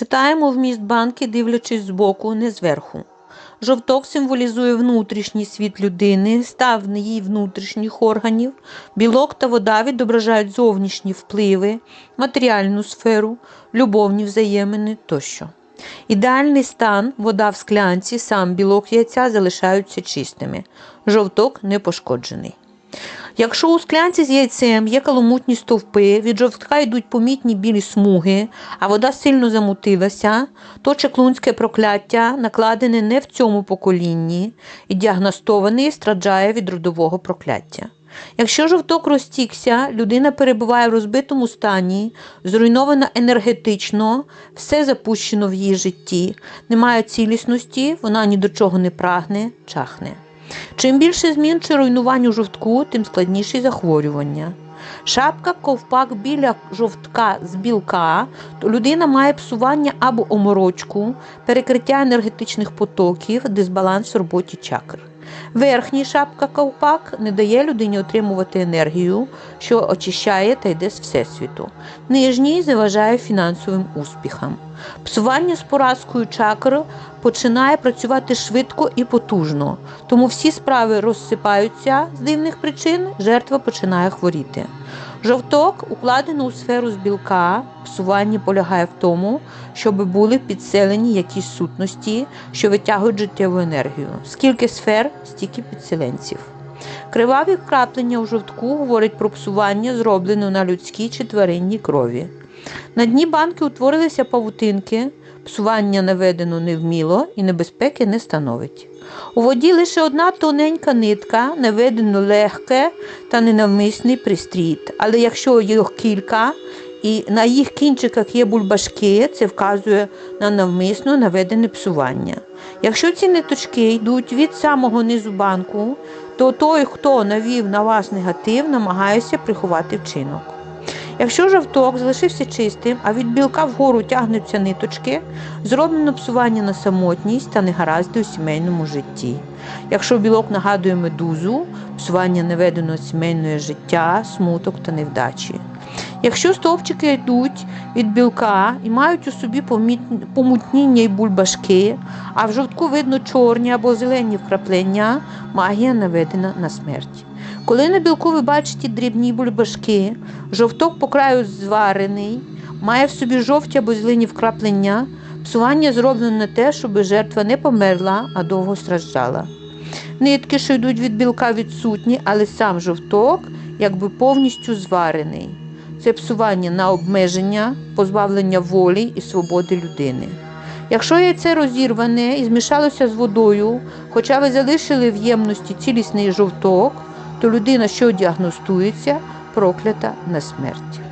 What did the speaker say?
Читаємо вміст банки, дивлячись збоку, не зверху. Жовток символізує внутрішній світ людини, став її внутрішніх органів. Білок та вода відображають зовнішні впливи, матеріальну сферу, любовні взаємини тощо. Ідеальний стан, вода в склянці, сам білок яйця залишаються чистими. Жовток не пошкоджений. Якщо у склянці з яйцем є каламутні стовпи, від жовтка йдуть помітні білі смуги, а вода сильно замутилася, то чеклунське прокляття накладене не в цьому поколінні і діагностований страждає від родового прокляття. Якщо жовток розтікся, людина перебуває в розбитому стані, зруйнована енергетично, все запущено в її житті, немає цілісності, вона ні до чого не прагне, чахне. Чим більше змін чи руйнувань у жовтку, тим складніші захворювання. Шапка ковпак біля жовтка з білка, то людина має псування або оморочку, перекриття енергетичних потоків, дисбаланс в роботі чакр. Верхній шапка ковпак не дає людині отримувати енергію, що очищає та йде з всесвіту. Нижній заважає фінансовим успіхам. Псування з поразкою чакр починає працювати швидко і потужно, тому всі справи розсипаються з дивних причин, жертва починає хворіти. Жовток укладено у сферу з білка. Псування полягає в тому, щоб були підселені якісь сутності, що витягують життєву енергію. Скільки сфер, стільки підселенців. Криваві вкраплення у жовтку говорить про псування, зроблене на людській чи тваринній крові. На дні банки утворилися павутинки, псування наведено невміло і небезпеки не становить. У воді лише одна тоненька нитка, наведено легке та ненавмисний пристріт. Але якщо їх кілька і на їх кінчиках є бульбашки, це вказує на навмисно наведене псування. Якщо ці ниточки йдуть від самого низу банку, то той, хто навів на вас негатив, намагається приховати вчинок. Якщо жовток залишився чистим, а від білка вгору тягнуться ниточки, зроблено псування на самотність та негаразди у сімейному житті. Якщо білок нагадує медузу, псування неведеного сімейного життя, смуток та невдачі. Якщо стовпчики йдуть від білка і мають у собі помутніння й бульбашки, а в жовтку видно чорні або зелені вкраплення, магія наведена на смерть. Коли на білку ви бачите дрібні бульбашки, жовток по краю зварений, має в собі жовті або зелені вкраплення, псування зроблено на те, щоб жертва не померла, а довго страждала. Нитки, що йдуть від білка, відсутні, але сам жовток якби повністю зварений. Це псування на обмеження, позбавлення волі і свободи людини. Якщо яйце розірване і змішалося з водою, хоча ви залишили в ємності цілісний жовток, то людина, що діагностується, проклята на смерть.